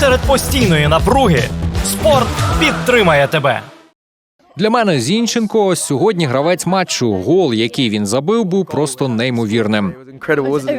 Серед постійної напруги спорт підтримає тебе. Для мене Зінченко сьогодні гравець матчу. Гол, який він забив, був просто неймовірним. incredible, wasn't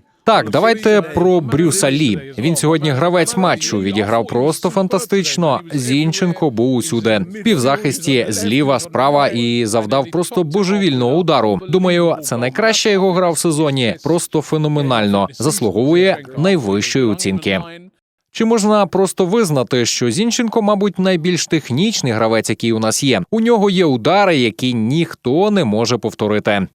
Так, давайте про Брюса Лі. Він сьогодні гравець матчу. Відіграв просто фантастично. Зінченко був усюди. Півзахисті зліва, справа і завдав просто божевільного удару. Думаю, це найкраща його гра в сезоні. Просто феноменально. Заслуговує найвищої оцінки. Чи можна просто визнати, що Зінченко, мабуть, найбільш технічний гравець, який у нас є? У нього є удари, які ніхто не може повторити.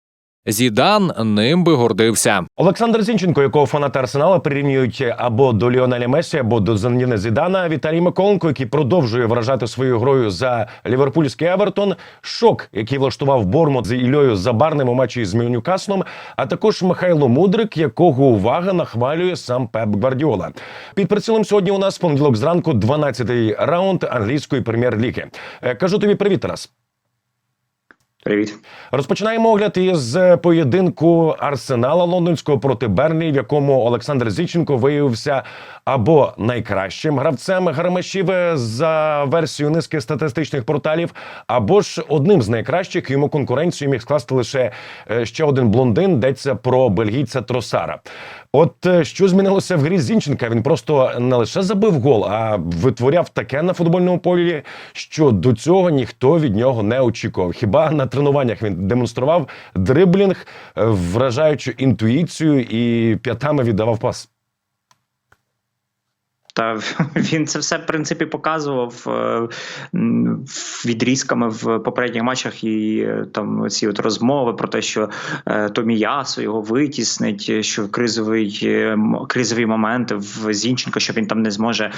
Зідан ним би гордився. Олександр Зінченко, якого фанати Арсенала прирівнюють або до Ліонеля Месі, або до Зенніна Зідана. Віталій Миколенко, який продовжує вражати своєю грою за ліверпульський Евертон. Шок, який влаштував Бормут з Ільою Забарним у матчі з Ньюкаслом, а також Михайло Мудрик, якого увага нахвалює сам Пеп Гвардіола. Під прицілом сьогодні у нас понеділок зранку 12-й раунд англійської прем'єр-ліги. Е, Кажу тобі привіт, Тарас. Привіт. Розпочинаємо огляд із поєдинку Арсенала лондонського проти Берлі, в якому Олександр Зіченко виявився або найкращим гравцем гармашів за версією низки статистичних порталів, або ж одним з найкращих йому конкуренцію міг скласти лише е, ще один блондин. Йдеться про бельгійця Тросара. От е, що змінилося в грі Зінченка? Він просто не лише забив гол, а витворяв таке на футбольному полі, що до цього ніхто від нього не очікував. Хіба на тренуваннях він демонстрував дриблінг, вражаючу вражаючи інтуїцію і п'ятами віддавав пас. Та він це все в принципі показував е, відрізками в попередніх матчах, і е, там ці от розмови про те, що е, Томіясу його витіснить, що кризовий кризові моменти в Зінченко, що він там не зможе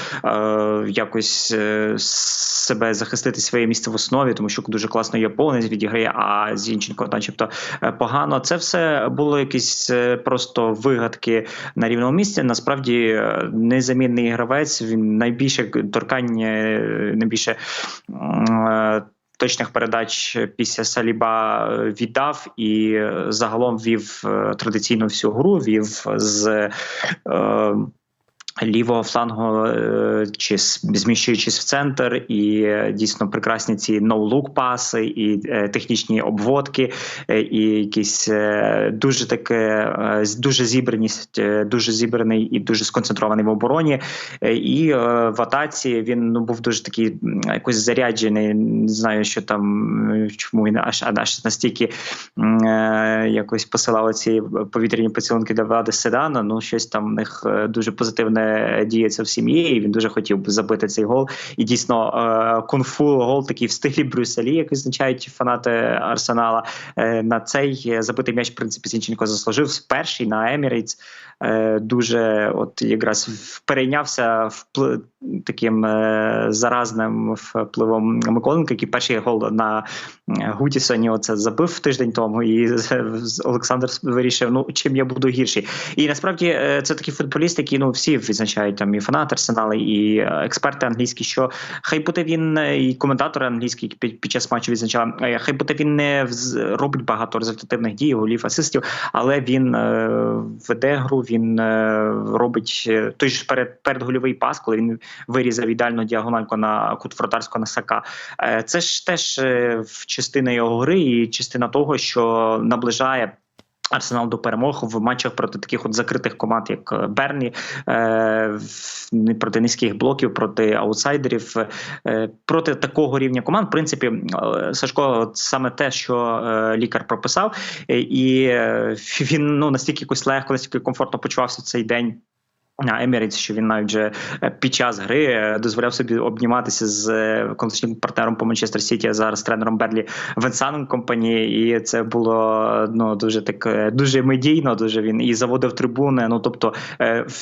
якось себе захистити своє місце в основі, тому що дуже класно японець відіграє, а Зінченко, начебто, погано. Це все було якісь просто вигадки на рівному місці. Насправді незамінний гравець. Він найбільше торкання, найбільше е, точних передач після Саліба е, віддав і е, загалом вів традиційно всю гру. Вів з. Е, Лівого флангу е, чи зміщуючись в центр, і е, дійсно прекрасні ці ноу-лук паси, і е, технічні обводки, і якісь дуже таке дуже зібраність, дуже зібраний і дуже сконцентрований в обороні. І в атаці він ну був дуже такий якось заряджений. Не знаю, що там чому він аж аж настільки якось посилав ці повітряні поцілунки для влади Седана. Ну щось там в них дуже позитивне діється в сім'ї. і Він дуже хотів би забити цей гол. І дійсно е, кунг-фу гол такий в стилі Брюсселі, як визначають фанати Арсенала. Е, На цей забитий м'яч, в принципі, Зінченко заслужив перший на Емірейтс. Е, Дуже от якраз перейнявся впли... таким е, заразним впливом Миколенка, який перший гол на е, Гутісоні оце забив тиждень тому, і Олександр вирішив, ну чим я буду гірший. І насправді це такий футболіст, який ну всі відзначають там і фанати Арсенала, і експерти англійські, що хай буде він і коментатори англійські під, час матчу відзначали, хай буде він не робить багато результативних дій, голів, асистів, але він веде гру, він е, робить е, той ж перед передгольовий пас, коли він вирізав ідеальну діагональку на кут вратарського насака. Е, Це ж теж частина його гри і частина того, що наближає. Арсенал до перемог в матчах проти таких от закритих команд, як е, Берні, е, проти низьких блоків, проти аутсайдерів, е, проти такого рівня команд. В принципі, Сашко, от саме те, що лікар прописав, і він ну настільки якось легко, настільки комфортно почувався в цей день. На Емірейтс, що він навіть вже е, під час гри е, дозволяв собі обніматися з е, колишнім партнером по Манчестер Сіті, зараз тренером Берлі Венсаном компанії, і це було ну дуже так дуже медійно. Дуже він і заводив трибуни. Ну тобто,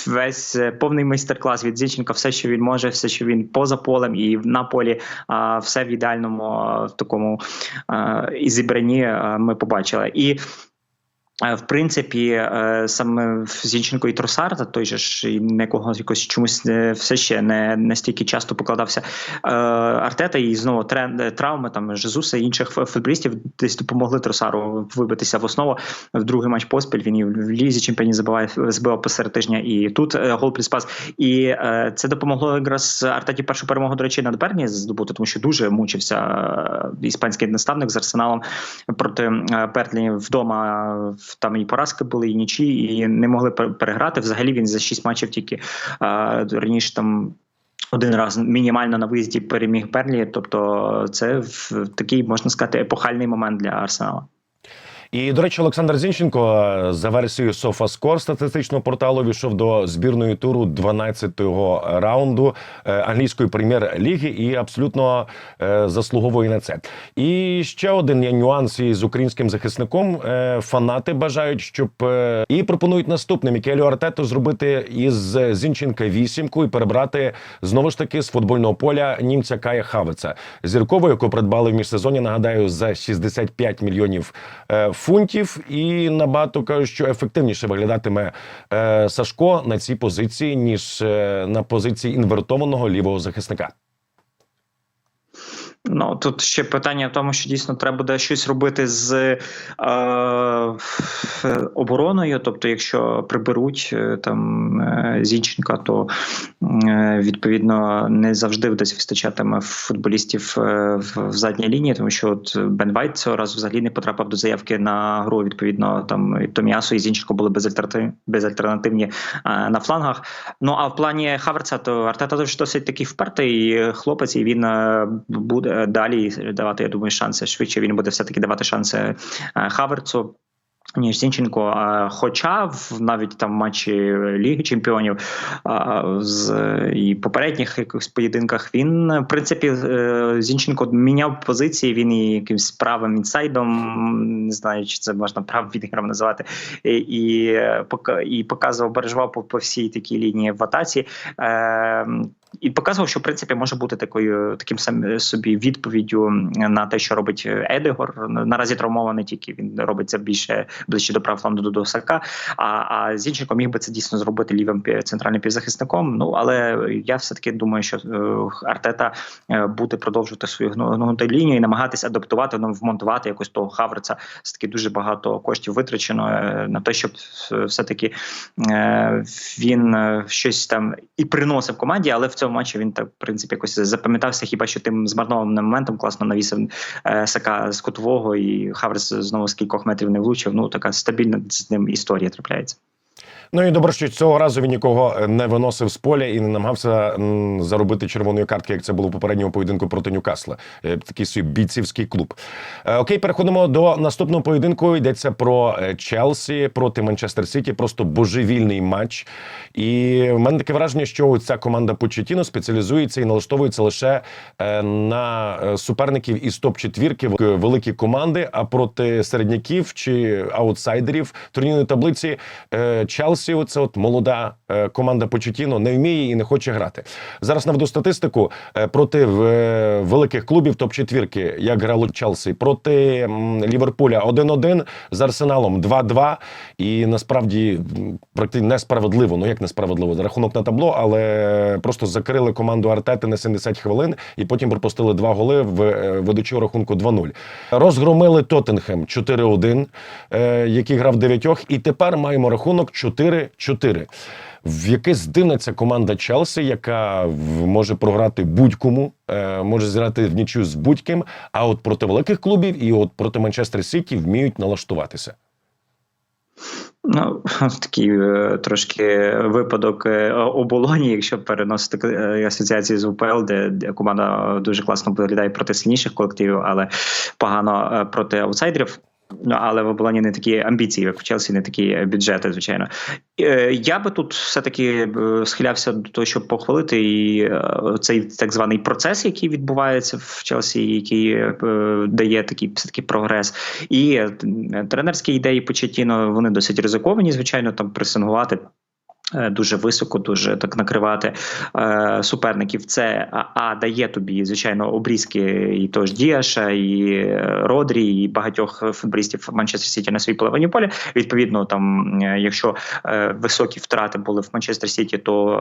весь повний майстер-клас від Зінченка, все, що він може, все, що він поза полем і на полі, все в ідеальному в такому зібранні ми побачили. І В принципі, е, саме Зінченко і Тросарда, той же ж на якого якось чомусь е, все ще не настільки часто покладався е, Артета, і знову е, травми там Жезуса і інших футболістів десь допомогли Тросару вибитися в основу. В другий матч поспіль він і в лізі чемпіонів забиває збивав посеред тижня, і тут е, гол плюс пас. І е, це допомогло якраз Артеті першу перемогу, до речі, над Берні здобути, тому що дуже мучився е, іспанський наставник з арсеналом проти е, Берлі вдома. Там і поразки були, і нічі, і не могли переграти. Взагалі він за шість матчів тільки а, раніше там. Один раз мінімально на виїзді переміг Берлі, тобто це такий можна сказати епохальний момент для Арсенала. І до речі, Олександр Зінченко е, за версією SofaScore статистичного порталу війшов до збірної туру 12-го раунду е, англійської прем'єр-ліги і абсолютно е, заслуговує на це. І ще один є нюанс із українським захисником. Фанати бажають, щоб і пропонують наступне Мікелю Артету зробити із Зінченка вісімку і перебрати знову ж таки з футбольного поля німця Кая Хавеца, зіркову, яку придбали в міжсезоні. Нагадаю, за 65 мільйонів фунтів. І набагато кажуть, що ефективніше виглядатиме е, Сашко на цій позиції ніж е, на позиції інвертованого лівого захисника. Ну тут ще питання в тому, що дійсно треба буде щось робити з е, обороною. Тобто, якщо приберуть е, там е, Зінченка, то е, відповідно не завжди десь вистачатиме футболістів е, в, в задній лінії, тому що от Бен Вайт цього разу взагалі не потрапив до заявки на гру. Відповідно, там і Томіасу і Зінченко були безальтернативні, безальтернативні е, на флангах. Ну а в плані Хаверца, то Артета досить такий впертий хлопець, і він е, буде далі давати, я думаю, шанси швидше. Він буде все таки давати шанси е, Хаверцу. Ніж Зінченко, хоча в навіть там матчі Ліги Чемпіонів з і попередніх якихось поєдинках він в принципі е, Зінченко міняв позиції. Він і якимсь правим інсайдом, не знаю, чи це можна правим відіграм називати, і, і, е, і показував бережував по, по всій такій лінії в атаці. Е, і показував, що в принципі може бути такою таким сам собі відповіддю на те, що робить Едегор. Наразі травмований тільки він робить це більше ближче до правфланду до Досака. А, а Зінченко міг би це дійсно зробити лівим центральним півзахисником. Ну але я все таки думаю, що е, Артета е, буде продовжувати свою гну- гнуту лінію і намагатися адаптувати, ну, вмонтувати якось того Хаверца. Все таки дуже багато коштів витрачено е, на те, щоб все таки е, він е, щось там і приносив команді, але в цьому матчі він так в принципі якось запам'ятався. Хіба що тим змарнованим моментом класно навісив е, Сака з кутового, і Хаверс знову з кількох метрів не влучив. Ну така стабільна з ним історія трапляється. Ну і добре, що цього разу він нікого е, не виносив з поля і не намагався заробити червоної картки, як це було в попередньому поєдинку проти Ньюкасла. Е, Такий свій бійцівський клуб. Е, Окей, переходимо до наступного поєдинку. Йдеться про Челсі проти Манчестер Сіті. Просто божевільний матч. І в мене таке враження, що ця команда Почетіно спеціалізується і налаштовується лише на суперників із топ четвірки великі команди. А проти середняків чи аутсайдерів турнірної таблиці е, Челсі, це от молода е, команда Почетіно, не вміє і не хоче грати. Зараз наведу статистику е, проти е, великих клубів топ четвірки, як грало Челсі, проти Ліверпуля 1-1, з Арсеналом 2-2. І насправді практично несправедливо. Ну як несправедливо, рахунок на табло, але просто закрили команду Артети на 70 хвилин і потім пропустили два голи в ведучого рахунку 2-0. Розгромили Тоттенхем 4-1, е, який грав дев'ятьох, і тепер маємо рахунок 4-4. В якесь дивна ця команда Челсі, яка може програти будь-кому, е, може зіграти в нічю з будь-ким. А от проти великих клубів і от проти Манчестер Сіті вміють налаштуватися. Ну, такий е, трошки випадок е, оболоні, якщо переносити асоціації з УПЛ, де, команда дуже класно виглядає проти сильніших колективів, але погано проти аутсайдерів. Ну, але в оболоні не такі амбіції, як в Челсі, не такі бюджети, звичайно. Е, Я би тут все-таки е, схилявся до того, щоб похвалити і е, цей так званий процес, який відбувається в Челсі, який е, дає такий все-таки прогрес. І е, тренерські ідеї Почетіно, вони досить ризиковані, звичайно, там пресингувати. Е, Дуже високо, дуже так накривати е, суперників. Це а, а дає тобі звичайно обрізки і того ж Діаша, і е, Родрі, і багатьох футболістів Манчестер Сіті на своїй половині поля. Відповідно, там, е, якщо е, високі втрати були в Манчестер Сіті, то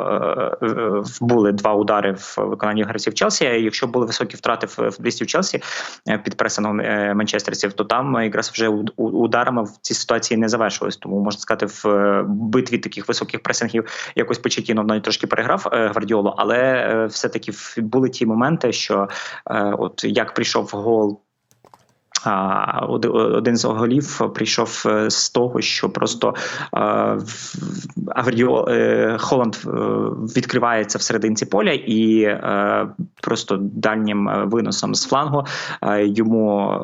е, були два удари в виконанні гравців Челсі. А якщо були високі втрати футболістів Челсі під пресингом манчестерців, то там якраз вже ударами в цій ситуації не завершилось. Тому можна сказати, в битві таких високих пресингів якось Почетіно навіть трошки переграв е, Гвардіолу, але е, все-таки в- були ті моменти, що е, от як прийшов гол. Один з голів прийшов е, з того, що просто е, Гвардіол е, Холланд відкривається в серединці поля і просто дальнім виносом з флангу йому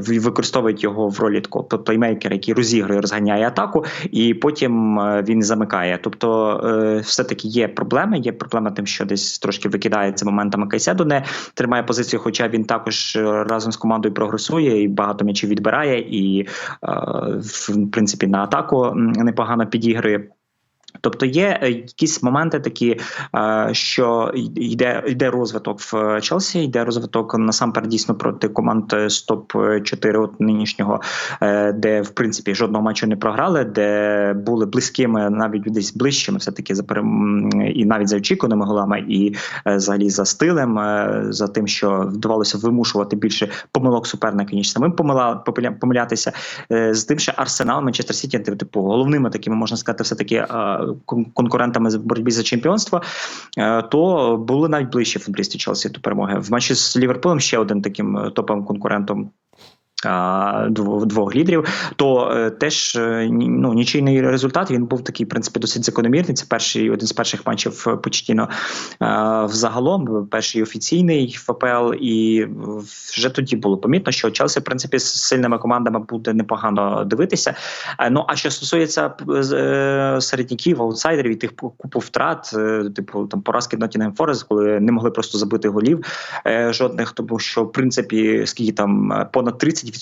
використовують його в ролі такого плеймейкера, який розігрує, розганяє атаку, і потім він замикає. Тобто, е, все-таки є проблеми. Є проблема тим, що десь трошки викидається моментами Кайседо, не тримає позицію, хоча він також разом з командою прогресує багато м'ячів відбирає, і е, в принципі на атаку непогано підігрує. Тобто є е, якісь моменти такі, е, що йде, йде розвиток в Челсі, йде розвиток насамперед дійсно проти команд з топ 4 от нинішнього, е, де в принципі жодного матчу не програли, де були близькими, навіть десь ближчими, все таки за і навіть за очікуваними голами, і е, взагалі за стилем, е, за тим, що вдавалося вимушувати більше помилок суперника, ніж самим помила... помилятися. Е, З тим, що Арсенал, Манчестер Сіті, типу, головними такими можна сказати, все таки е, конкурентами в боротьбі за чемпіонство, е, то були навіть ближчі футболісти Челсі до перемоги. В матчі з Ліверпулем ще один таким е, топовим конкурентом. Двох, лідерів, то е, теж е, ну, нічийний результат він був такий, в принципі, досить закономірний. Це перший один з перших матчів е, Почтіно взагалом, перший офіційний в АПЛ, і вже тоді було помітно, що Челсі, в принципі, з сильними командами буде непогано дивитися. Ну а що стосується середняків, аутсайдерів і тих купу втрат, типу там поразки Nottingham Forest, коли не могли просто забити голів жодних, тому що в принципі скільки там понад 30%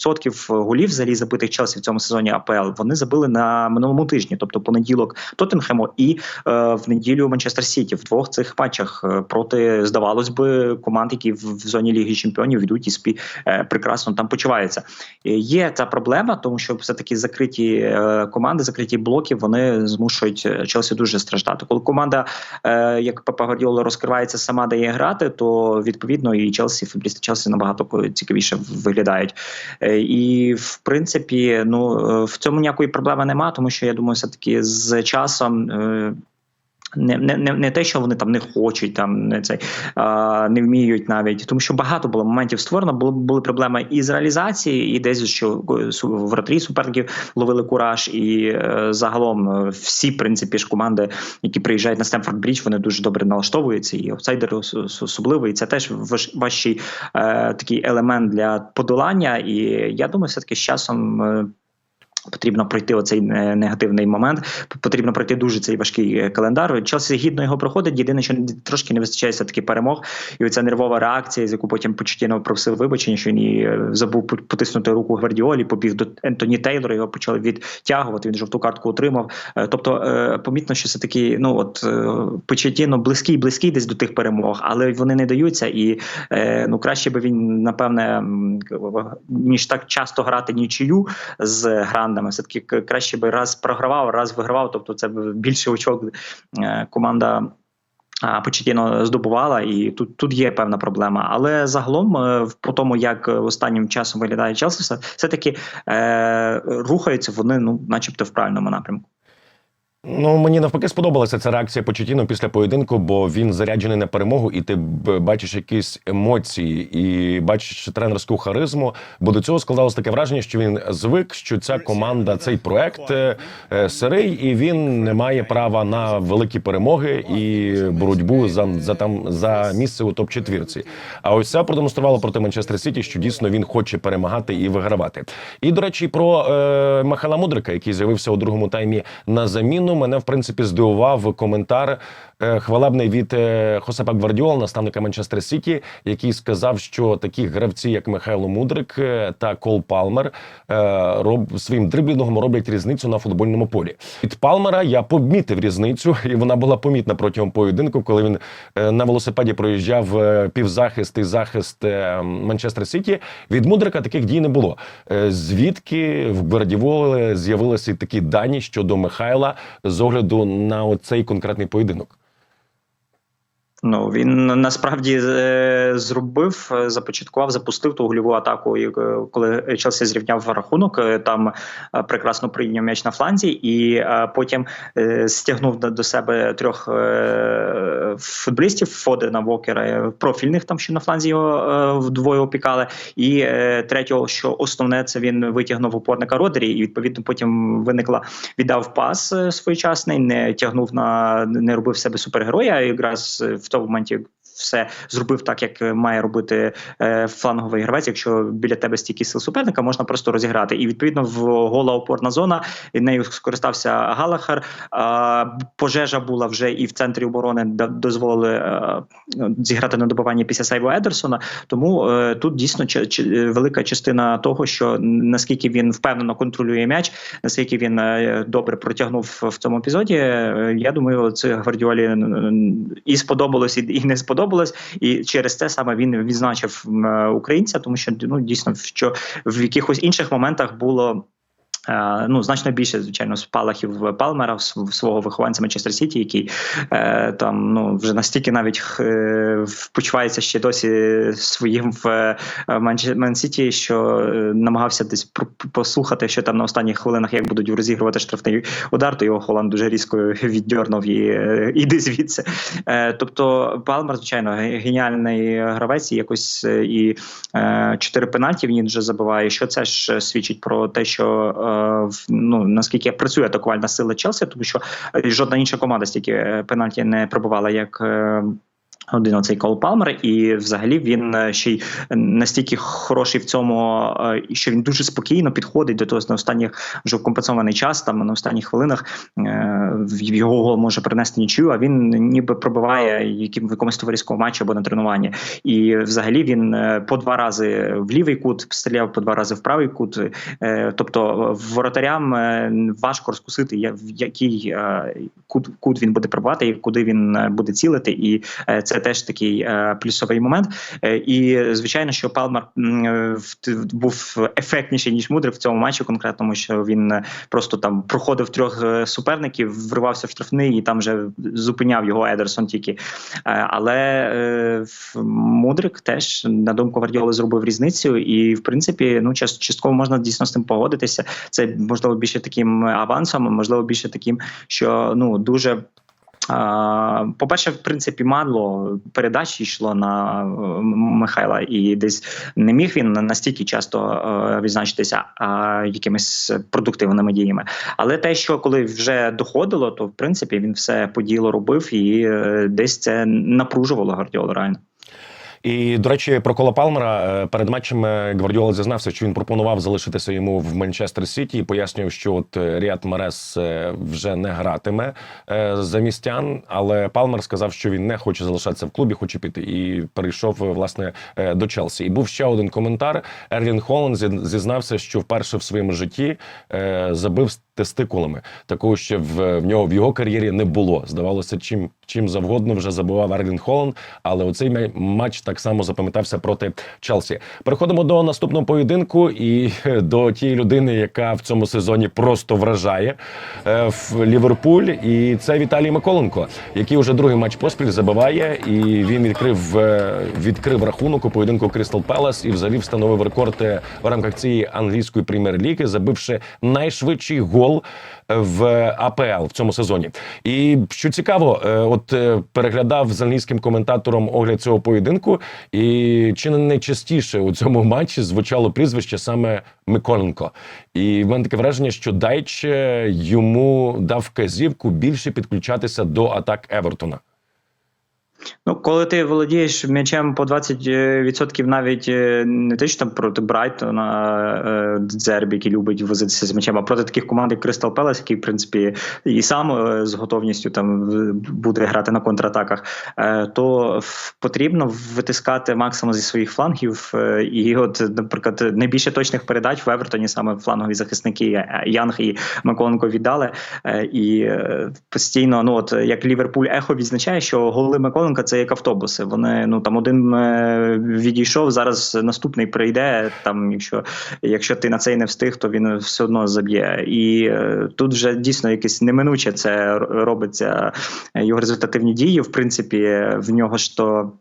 голів взагалі забитих Челсі в цьому сезоні АПЛ вони забили на минулому тижні, тобто понеділок Тоттенхему і е, в неділю Манчестер Сіті в двох цих матчах е, проти здавалось би команд, які в, в зоні Ліги Чемпіонів йдуть і спі е, прекрасно там почуваються. Е, Є ця проблема, тому що все таки закриті е, команди, закриті блоки, вони змушують е, Челсі дуже страждати. Коли команда, е, як Пепа Гвардіола, розкривається сама дає грати, то відповідно і Челсі, футболісти Челсі набагато цікавіше виглядають. Е, І в принципі, ну е, в цьому ніякої проблеми немає, тому що я думаю, все таки з часом. Е, Не, не, не, не те, що вони там не хочуть, там не цей а, не вміють навіть, тому що багато було моментів створено. Були були проблеми і з реалізації, і десь що е, вратарі суперників ловили кураж, і е, загалом е, всі принципі ж команди, які приїжджають на Стемфорд Брідж, вони дуже добре налаштовуються, і ос- особливо. І це теж важ, важчий е, такий елемент для подолання. І я думаю, все таки з часом. Потрібно пройти оцей е, негативний момент. Потрібно пройти дуже цей важкий е, календар. Челсі гідно його проходить. Єдине, що трошки не вистачає все таки перемог, і оця нервова реакція, з яку потім Почтіно просив вибачення, що він е, забув потиснути руку Гвардіолі, побіг до Ентоні Тейлора. Його почали відтягувати. Він жовту картку отримав. Тобто, помітно, що все таки, ну от Почтіно близький, близький десь до тих перемог, але вони не даються. І ну краще би він напевне ніж так часто грати нічию з грандами. Все таки краще би раз програвав, раз вигравав. Тобто, це більше очок е, команда. Почетіно здобувала, і тут тут є певна проблема. Але загалом, е, по тому, як останнім часом виглядає Челсі, все- все-таки е, рухаються вони, ну, начебто, в правильному напрямку. Ну мені навпаки сподобалася ця реакція Почетіно після поєдинку, бо він заряджений на перемогу, і ти бачиш якісь емоції і бачиш тренерську харизму. Бо до цього складалось таке враження, що він звик, що ця команда, цей проект е, е, сирий, і він не має права на великі перемоги і боротьбу за, за там за місце у топ четвірці. А ось це продемонструвало проти Манчестер Сіті, що дійсно він хоче перемагати і вигравати. І до речі, про е, Михайла Мудрика, який з'явився у другому таймі на заміну. Мене в принципі здивував коментар хвалебний від е, Хосепа Гвардіола, наставника Манчестер Сіті, який сказав, що такі гравці, як Михайло Мудрик е, та Кол Палмер, е, роб своїм дриблінгом роблять різницю на футбольному полі. Від Палмера я помітив різницю, і вона була помітна протягом поєдинку, коли він е, на велосипеді проїжджав е, півзахист і захист е, Манчестер Сіті. Від Мудрика таких дій не було. Е, Звідки в Гвардіоли з'явилися такі дані щодо Михайла з огляду на оцей конкретний поєдинок? Ну він насправді е, зробив, е, започаткував, запустив ту гольову атаку. е, Коли Челсі зрівняв рахунок, там прекрасно прийняв м'яч на фланзі, і потім стягнув до- себе трьох футболістів Фодена Вокера, профільних там, що на фланзі його вдвоє опікали. І третього, що основне, це він витягнув опорника Родері, і відповідно потім виникла віддав пас своєчасний, не тягнув на не робив себе супергероя. а Якраз в тому моменті все зробив так, як має робити е, фланговий гравець. Якщо біля тебе стільки сил суперника, можна просто розіграти. І відповідно в гола опорна зона нею скористався Галахар. Пожежа була вже і в центрі оборони дозволили е, зіграти на добивання після сейву Едерсона. Тому е, тут дійсно велика частина того, що наскільки він впевнено контролює м'яч, наскільки він е, добре протягнув в цьому епізоді. е, Я думаю, це Гвардіолі і сподобалось, і не сподобалось. І через це саме він відзначив е, українця, тому що ну дійсно що в якихось інших моментах було. Е, Ну, значно більше, звичайно, спалахів Палмера св- свого вихованця Манчестер Сіті, який е, там ну вже настільки навіть е, почувається ще досі своїм в е, Ман Сіті, що е, намагався десь послухати, що там на останніх хвилинах як будуть розігрувати штрафний удар, то його Холланд дуже різко віддьорнув і іди звідси. Е, тобто Палмер, звичайно, геніальний гравець, і якось і чотири пенальті він вже забиває. Що це ж свідчить про те, що ну наскільки працює атакувальна сила Челсі, тому що е, жодна інша команда стільки е, пенальті не пробувала, як. Один оцей Кол Палмер, і взагалі він е, ще й настільки хороший в цьому, е, що він дуже спокійно підходить до того на останніх вже компенсований час, там на останніх хвилинах е, його гол може принести нічию, а він ніби пробиває яким в якомусь товариському матчі або на тренуванні. І взагалі він по два рази в лівий кут стріляв, по два рази в правий кут. Тобто воротарям важко розкусити, в який кут, він буде пробивати, і куди він буде цілити. І е, це теж такий е, плюсовий момент. Е, І звичайно, що Палмер м, е, був ефектніший ніж Мудрик в цьому матчі, конкретному, що він просто там проходив трьох суперників, вривався в штрафний і там вже зупиняв його Едерсон тільки. Але Мудрик теж на думку Гвардіоли зробив різницю, і в принципі, ну час- частково можна дійсно з тим погодитися. Це можливо більше таким авансом, можливо більше таким, що ну дуже. По-перше, в принципі, мало передач йшло на Михайла, і десь не міг він настільки часто е, відзначитися якимись продуктивними діями. Але те, що коли вже доходило, то в принципі він все по ділу робив, і е, десь це напружувало Гардіолу реально. І до речі, про Кола Палмера е, перед матчем е, Гвардіола зізнався, що він пропонував залишитися йому в Манчестер Сіті і пояснював, що от е, Ріад Марес вже не гратиме за містян. Але Палмер сказав, що він не хоче залишатися в клубі, хоче піти, і перейшов власне до Челсі. І був ще один коментар. Ерлін Холланд зізнався, що вперше в своєму житті забив тестикулами. Такого ще в, в нього в його кар'єрі не було. Здавалося, чим чим завгодно вже забував Ерлін Холланд, але оцей матч так само запам'ятався проти Челсі. Переходимо до наступного поєдинку і е, до тієї людини, яка в цьому сезоні просто вражає е, в Ліверпуль. І це Віталій Миколенко, який вже другий матч поспіль забиває, і він відкрив е, відкрив рахунок у поєдинку Крістал Пелас і взагалі встановив рекорд е, в рамках цієї англійської прем'єр-ліги, забивши найшвидший гол е, в АПЛ в цьому сезоні. І що цікаво, е, от е, переглядав з англійським коментатором огляд цього поєдинку, і чи не найчастіше у цьому матчі звучало прізвище саме Миколенко. І в мене таке враження, що Дайч е, йому дав вказівку більше підключатися до атак Евертона. Ну, коли ти володієш м'ячем по 20% навіть е, не те, що там проти Брайтона е, Дзербі, який любить возитися з м'ячем, а проти таких команд, як Кристал Пелес, який, в принципі, і сам е, з готовністю там буде грати на контратаках, е, то потрібно витискати максимум зі своїх флангів. е, І, от, наприклад, найбільше точних передач в Евертоні саме флангові захисники е, Янг і Миколенко віддали. Е, І е, постійно, ну от як Ліверпуль ехо відзначає, що голи Миколенка це як автобуси. Вони ну там один е, відійшов, зараз наступний прийде. Там, якщо, якщо ти на цей не встиг, то він все одно заб'є. І е, тут вже дійсно якесь неминуче це робиться е, його результативні дії. В принципі, в нього ж то.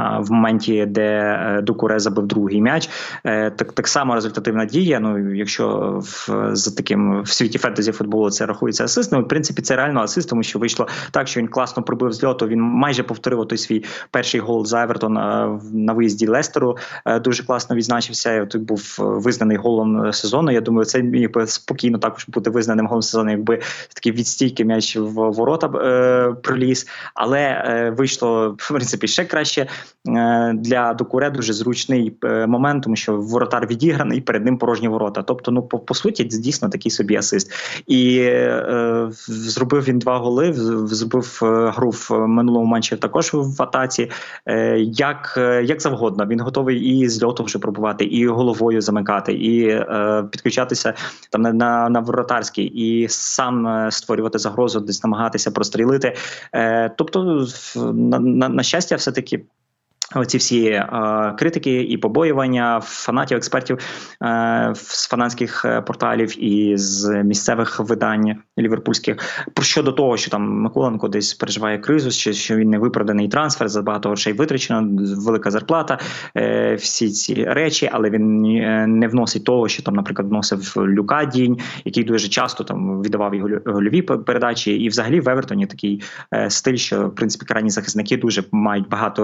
А, В моменті, де е, Дукуре забив другий м'яч, Е, так так само результативна дія. Ну якщо в за таким в світі фентезі футболу це рахується асист, ну в принципі це реально асист, тому що вийшло так, що він класно пробив з льоту. Він майже повторив той свій перший гол за Евертон е, на виїзді Лестеру. Е, Дуже класно відзначився. Тут був е, визнаний голом сезону. Я думаю, це міг би спокійно також бути визнаним голом сезону, якби такий відстійки м'яч в ворота е, проліз. Але е, вийшло в принципі ще краще Е, для Докуре дуже зручний е, момент, тому що воротар відіграний перед ним порожні ворота. Тобто, ну по, по суті, дійсно такий собі асист. І е, зробив він два голи. Зробив е, гру в минулому матчі також в атаці. Е, як, е, як завгодно, він готовий і з льоту вже пробувати, і головою замикати, і е, підключатися там на, на, на воротарський, і сам е, створювати загрозу, десь намагатися прострілити. Е, тобто, на, на, на щастя, все таки. Оці всі е, критики і побоювання фанатів, експертів е, з фанатських е, порталів і з місцевих видань ліверпульських. Про щодо того, що там Миколенко десь переживає кризу, що, що він не виправданий трансфер, за багато грошей витрачено, велика зарплата, е, всі ці речі, але він е, не вносить того, що там, наприклад, вносив Люка Дінь, який дуже часто там віддавав голю- гольові передачі, і взагалі в Евертоні такий е, стиль, що в принципі крайні захисники дуже мають багато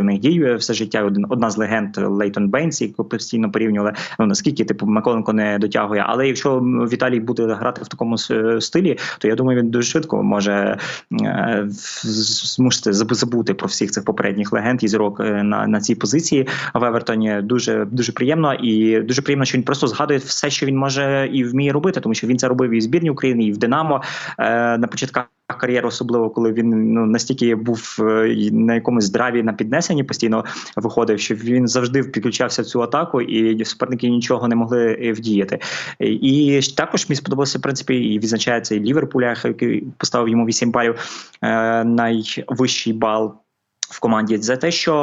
результативних дій е, все життя. Один одна з легенд Лейтон Бейнс, яку постійно порівнювали. Ну наскільки типу Миколенко не дотягує. Але якщо Віталій буде грати в такому стилі, то я думаю, він дуже швидко може е, змусити забути про всіх цих попередніх легенд і зірок е, на, на цій позиції в Евертоні. Дуже дуже приємно і дуже приємно, що він просто згадує все, що він може і вміє робити, тому що він це робив і в збірні України, і в Динамо е, на початках кар'єри, особливо коли він ну настільки був е, на якомусь здраві на піднесенні постійно виходив, що він завжди підключався в цю атаку, і суперники нічого не могли е, вдіяти. І також мені сподобалося в принципі і відзначається і Ліверпуля, який поставив йому 8 балів е, найвищий бал. В команді за те, що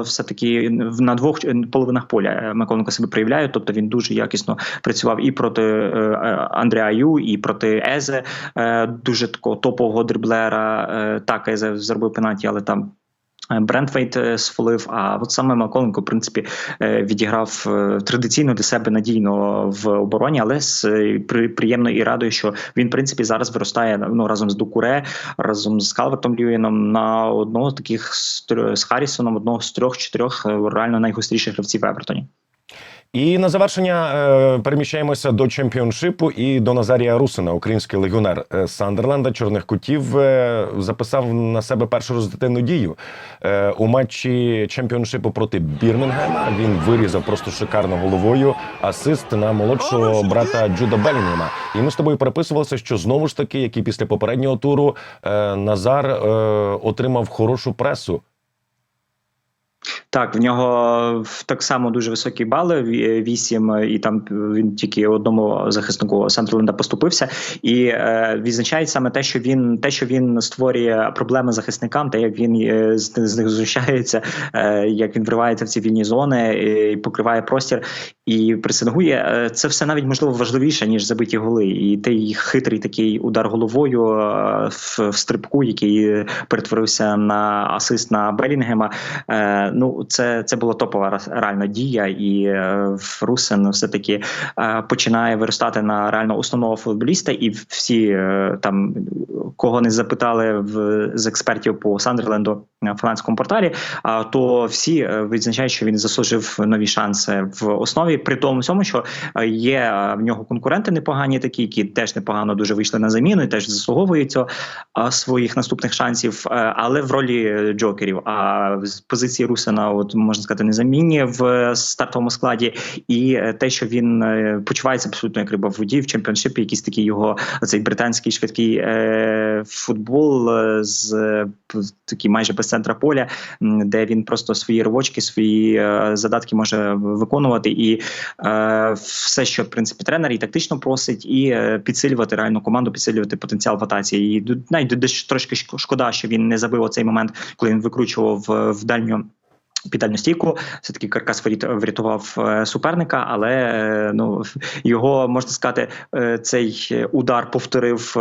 е, все таки на двох половинах поля е, Миколенко себе проявляє, тобто він дуже якісно працював і проти е, Ю, і проти Езе, е, дуже такого топового дриблера. Е, так, Езе зробив пенальті, але там. Е, Брентвейт е, сфолив, а от саме Маколенко, в принципі, е, відіграв е, традиційно для себе надійно в обороні, але з приємно і радує, що він, в принципі, зараз виростає ну, разом з Дукуре, разом з Калвертом Льюіном на одного з таких з Харрісоном, одного з трьох-чотирьох реально найгостріших гравців в Евертоні. І на завершення е, переміщаємося до чемпіоншипу і до Назарія Русина, український легіонер е, Сандерленда Чорних кутів, е, записав на себе першу результативну дію у матчі чемпіоншипу проти Бірмінгема. Він вирізав просто шикарно головою асист на молодшого брата Джуда Белінгема. І ми з тобою переписувалися, що знову ж таки, як і після попереднього туру, Назар отримав хорошу пресу. Так, в нього так само дуже високі бали, ві- вісім, і там він тільки одному захиснику Сандерленда поступився. І е, відзначають саме те, що він те, що він створює проблеми захисникам, те, як він е, з, них знущається, е, як він вривається в ці вільні зони, і покриває простір і пресингує. Е, Це все навіть можливо важливіше ніж забиті голи. І той хитрий такий удар головою е, в, в стрибку, який перетворився на асист на Белінгема. Е, ну це, це була топова реальна дія, і е, Русин все таки е, починає виростати на реально основного футболіста, і всі е, там кого не запитали в з експертів по Сандерленду. на фанатському порталі, а то всі відзначають, що він заслужив нові шанси в основі, при тому всьому, що є в нього конкуренти непогані, такі, які теж непогано дуже вийшли на заміну і теж заслуговують своїх наступних шансів, але в ролі джокерів. А з позиції Русина, от можна сказати, незамінні в стартовому складі, і е, те, що він е, почувається абсолютно як риба в воді в чемпіоншипі, якийсь такий його цей британський швидкий е, футбол е, з такий майже без центра поля, де він просто свої ривочки, свої е, задатки може виконувати, і е, все, що в принципі тренер і тактично просить, і підсилювати реальну команду, підсилювати потенціал в атаці. І навіть десь трошки шкода, що він не забив оцей момент, коли він викручував в дальню. Під дальню стійку все таки каркас врятував е, суперника, але е, ну його можна сказати, е, цей удар повторив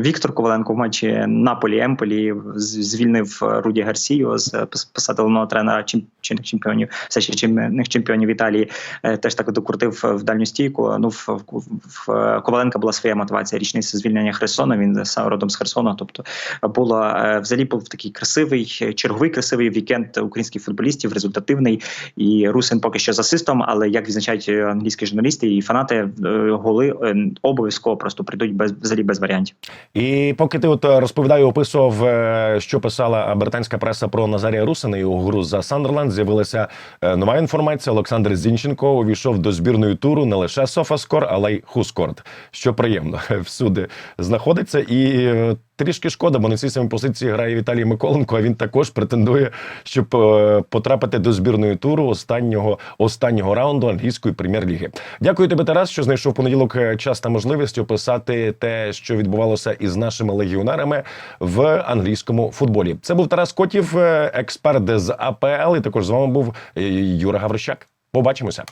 Віктор Коваленко в матчі Наполі Емполі. Звільнив Руді Гарсію з посади головного тренера чинних чемпіонів, все ще чинних чемпіонів Італії. е, Теж так докрутив в дальню стійку. Ну в, в, в Коваленка була своя мотивація. Річниця звільнення Херсона. Він сам родом з Херсона. Тобто було е, взагалі був такий красивий, е, черговий красивий вікенд українських футболістів, результативний. І Русин поки що з асистом, але як відзначають е, англійські журналісти і фанати, е, голи е, обов'язково просто прийдуть без взагалі без варіантів. І поки ти от е, розповідав і описував, е, що писала британська преса про Назарія Русина і його гру за Сандерленд, з'явилася е, нова інформація. Олександр Зінченко увійшов до збірної туру не лише Софаскор, але й Хускорд, Що приємно, всюди знаходиться і. Трішки шкода, бо на цій самій позиції грає Віталій Миколенко. А він також претендує, щоб е, потрапити до збірної туру останнього останнього раунду англійської прем'єр-ліги. Дякую тобі, Тарас, що знайшов понеділок е, час та можливість описати те, що відбувалося із нашими легіонерами в англійському футболі. Це був Тарас Котів, е, експерт з АПЛ. І також з вами був Юра Гаврищак. Побачимося.